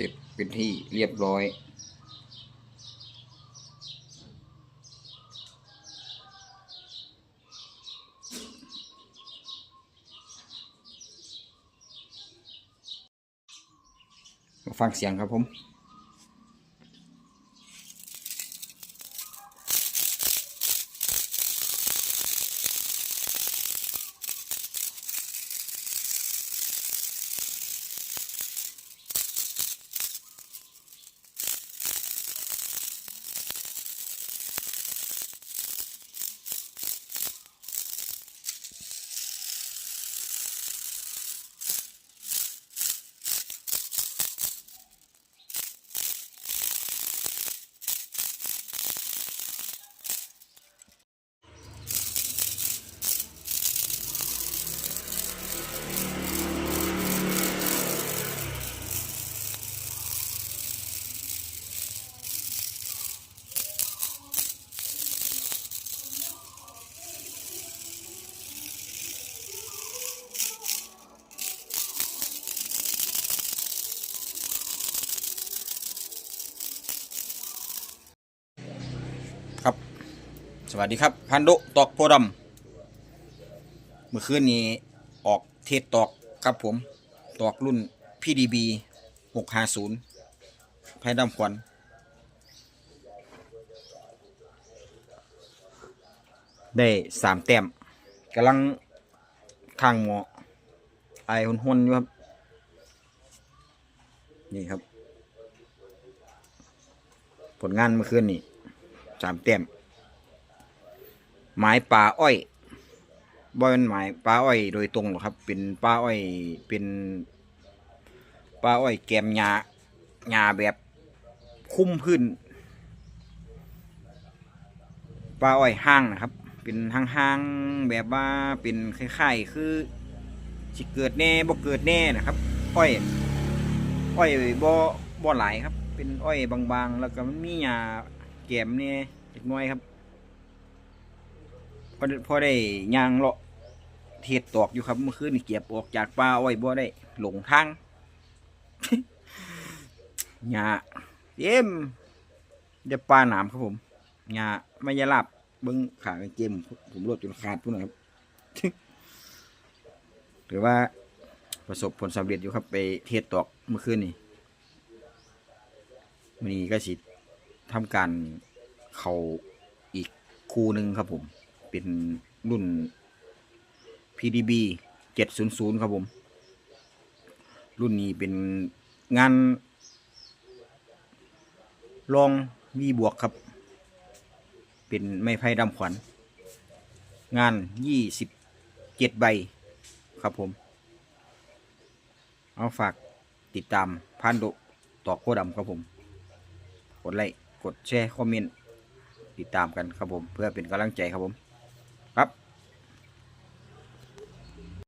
เสร็จเป็นที่เรียบร้อยฟังเสียงครับผม สวัสดีครับพันดุตอกโพดำเมื่อคืนนี้ออกเทศตอกครับผม ตอกรุ่น PDB 650ไพ่ดำขวัญได้สามแต้มกำลังทางหมอไอหุนหุ่นๆอยู่ครับ นี่ครับ ผลงานเมื่อคืนนี้สามแต้ม หมายป่าอ้อยบ่เป็นหมายป่าอ้อยโดยตรงหรอกครับ เป็นป่าอ้อยเป็นป่าอ้อยแกมหญ้าหญ้าแบบคุ้มพื้นป่าอ้อยห้างนะครับ เป็นห้างๆแบบว่าเป็นคล้ายๆคือสิเกิดแน่บ่เกิดแน่นะครับ อ้อยอ้อยบ่บ่หลายครับ เป็นอ้อยบางๆ แล้วก็มันมีหญ้าแกมเนี่ยเล็กน้อยครับ พอพอได้ยางเลาะเทศตอกอยู่ครับเมื่อคืนนี่เก็บออกจากป่าอ้อยบ่ได้ หลงทางหญ้าเต็มเดี๋ยวปลาหนามครับผมหญ้าไม่ยาลาบเบิ้งขากางเกมผมรดจนขาดพุ่นนะครับถือว่าประสบผลสำเร็จอยู่ครับไปเทศตอกเมื่อคืนนี่มันนี้ก็สิทำการเขาอีกคู่หนึ่งครับผม เป็นรุ่น PDB 700 ครับผม รุ่นนี้เป็นงานลองวีบวกครับ เป็นไม้ไผ่ดำขวัญ งานยี่สิบเจ็ดใบครับผม เอาฝากติดตามพันโดตอกโคดำครับผม กดไลค์ กดแชร์ คอมเมนต์ ติดตามกันครับผม เพื่อเป็นกำลังใจครับผม